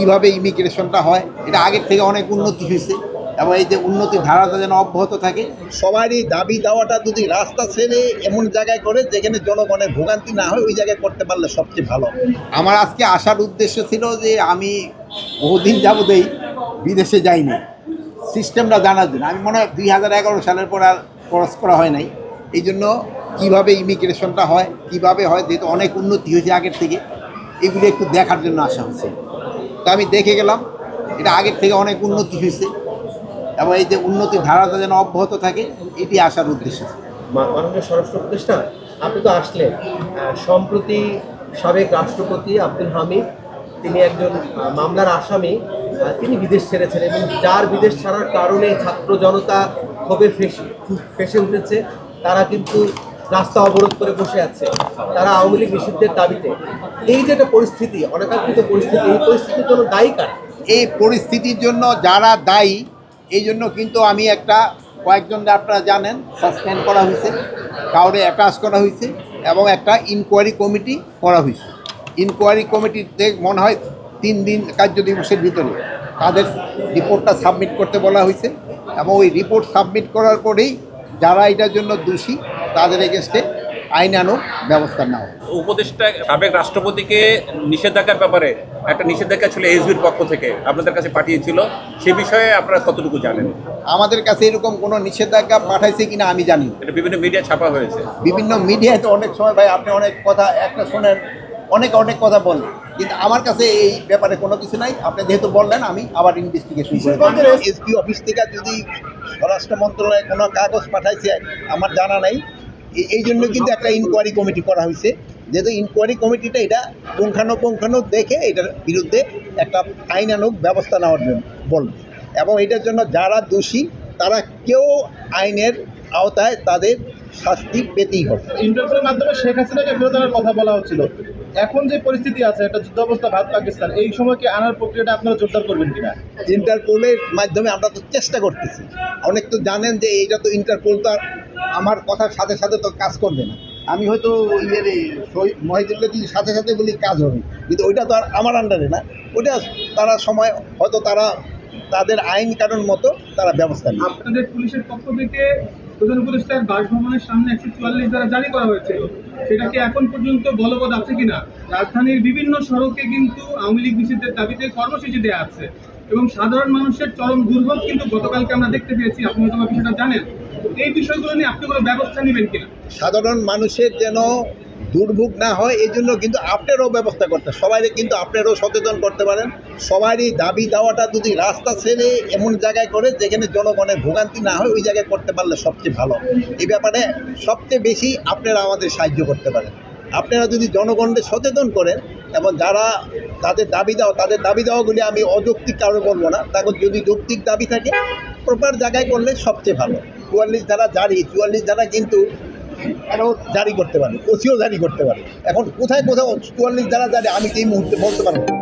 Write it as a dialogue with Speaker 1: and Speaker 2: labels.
Speaker 1: কীভাবে ইমিগ্রেশনটা হয় এটা আগের থেকে অনেক উন্নতি হয়েছে এবং এই যে উন্নতির ধারাটা যেন অব্যাহত থাকে। সবারই দাবি দেওয়াটা যদি রাস্তা ছেড়ে এমন জায়গায় করে যেখানে জনগণের ভোগান্তি না হয় ওই জায়গায় করতে পারলে সবচেয়ে ভালো। আমার আজকে আসার উদ্দেশ্য ছিল যে আমি বহুদিন যাবতেই বিদেশে যাইনি। সিস্টেমটা জানার জন্য। আমি মনে হয় দুই হাজার এগারো সালের পর আর ক্রস করা হয় নাই। এই জন্য কীভাবে ইমিগ্রেশনটা হয় কীভাবে হয় যেহেতু অনেক উন্নতি হয়েছে আগের থেকে এগুলি একটু দেখার জন্য আসা হয়েছে। আমি দেখে গেলাম, এটা আগের থেকে অনেক উন্নতি হয়েছে এবং এই যে উন্নতির ধারাটা যেন অব্যাহত থাকে, এটি আসার উদ্দেশ্য।
Speaker 2: মাননীয় স্বরাষ্ট্র উপদেষ্টা, আপনি তো আসলেন। সম্প্রতি সাবেক রাষ্ট্রপতি আব্দুল হামিদ, তিনি একজন মামলার আসামি তিনি বিদেশ ছেড়েছেন এবং যার বিদেশ ছাড়ার কারণে ছাত্র জনতা ক্ষোভে ফেসে উঠেছে। তারা কিন্তু রাস্তা অবরোধ করে বসে আছে তারা আওয়ামী লীগ নিষিদ্ধের দাবিতে। এই যে একটা পরিস্থিতি, অনাকাঙ্ক্ষিত পরিস্থিতি, এই পরিস্থিতির জন্য দায়ী কারা?
Speaker 1: এই পরিস্থিতির জন্য যারা দায়ী, এই জন্য কিন্তু আমি একটা কয়েকজন আপনারা জানেন সাসপেন্ড করা হয়েছে, কাউরে অ্যাটাচ করা হয়েছে এবং একটা ইনকোয়ারি কমিটি করা হয়েছে। ইনকোয়ারি কমিটিতে মনে হয় তিন দিন কার্য দিবসের ভিতরে তাদের রিপোর্টটা সাবমিট করতে বলা হয়েছে এবং ওই রিপোর্ট সাবমিট করার পরেই যারা এটার জন্য দোষী তাদের এগেনস্টে আইনানুগ ব্যবস্থা নেওয়া।
Speaker 3: উপদেষ্টা সাবেক রাষ্ট্রপতিকে নিষেধাজ্ঞার ব্যাপারে একটা নিষেধাজ্ঞা ছিল এসবির পক্ষ থেকে আপনাদের কাছে পাঠিয়েছিল সে বিষয়ে আপনারা কতটুকু জানেন?
Speaker 1: আমাদের কাছে এরকম কোনো নিষেধাজ্ঞা পাঠাইছে কিনা আমি জানি
Speaker 3: এটা বিভিন্ন মিডিয়া ছাপা হয়েছে।
Speaker 1: বিভিন্ন মিডিয়াতে অনেক সময় ভাই আপনি অনেক কথা একটা শোনেন অনেক অনেক কথা বলেন কিন্তু আমার কাছে এই ব্যাপারে কোনো কিছু নাই। আপনি যেহেতু বললেন আমি আবার ইনভেস্টিগেশন এসপি অফিস থেকে যদি স্বরাষ্ট্র মন্ত্রণালয়ে কোনো কাগজ পাঠাইছে আমার জানা নাই। এই- জন্য কিন্তু একটা ইনকোয়ারি কমিটি করা হয়েছে। যেহেতু ইনকোয়ারি কমিটিটা এটা পুঙ্খানুপুঙ্খানু দেখে এটার বিরুদ্ধে একটা আইনানুগ ব্যবস্থা নেওয়ার জন্য বলবে। এবং এটার জন্য যারা দোষী তারা কেউ আইনের আওতায় তাদের শাস্তি পেতেই হবে।
Speaker 4: ইন্টারপোলের মাধ্যমে শেখ হাসিনাকে ফেরত আনার কথা বলা হচ্ছিল। এখন যে পরিস্থিতি আছে একটা যুদ্ধ অবস্থা ভারত পাকিস্তান এই সময় কি আনার প্রক্রিয়াটা আপনারা জোরদার করবেন কিনা?
Speaker 1: ইন্টারপোলের মাধ্যমে আমরা তো চেষ্টা করতেছি। অনেক তো জানেন যে এইটা তো ইন্টারপোল তো আমার কথার সাথে সাথে তো কাজ করবে না। আমি হয়তো ইয়ে মহিদুল্লাহ যদি সাথে সাথে বলি কাজ হবে। কিন্তু ওইটা তো আর আমার আন্ডারে না। ওইটা তারা সময় হয়তো তারা তাদের আইন কানুন মতো তারা ব্যবস্থা নেবে।
Speaker 5: আপনাদের পুলিশের পক্ষ থেকে বাসভবনের সামনে একশো চুয়াল্লিশ দ্বারা জারি করা হয়েছে। সেটা কি এখন পর্যন্ত বলবৎ আছে কিনা? রাজধানীর বিভিন্ন সড়কে কিন্তু আওয়ামী লীগ নিষিদ্ধের দাবিতে কর্মসূচি দেওয়া আছে। এবং সাধারণ মানুষের চরম দুর্ভোগ কিন্তু গতকালকে আমরা দেখতে পেয়েছি। আপনি হয়তো বিষয়টা জানেন। এই বিষয়গুলো নিয়ে আপনি কোনো ব্যবস্থা নেবেন কিনা?
Speaker 1: সাধারণ মানুষের যেন দুর্ভোগ না হয়, এই জন্য কিন্তু আপনারও ব্যবস্থা করতে সবাই কিন্তু আপনারও সচেতন করতে পারেন। সবারই দাবি দেওয়াটা যদি রাস্তা ছেড়ে এমন জায়গায় করে যেখানে জনগণের ভোগান্তি না হয়, ওই জায়গায় করতে পারলে সবচেয়ে ভালো। এই ব্যাপারে সবচেয়ে বেশি আপনারা আমাদের সাহায্য করতে পারেন। আপনারা যদি জনগণকে সচেতন করেন এবং যারা তাদের দাবি দেওয়া তাদের দাবি দেওয়াগুলি আমি অযৌক্তিক কারণে বলব না। তারপর যদি যৌক্তিক দাবি থাকে প্রপার জায়গায় করলে সবচেয়ে ভালো। চুয়াল্লিশ ধারা জারি, চুয়াল্লিশ ধারা কিন্তু আরও জারি করতে পারে? ওসিও জারি করতে পারে। এখন কোথায় কোথাও চুয়াল্লিশ ধারা জারি, আমি এই মুহূর্তে বলতে পারব।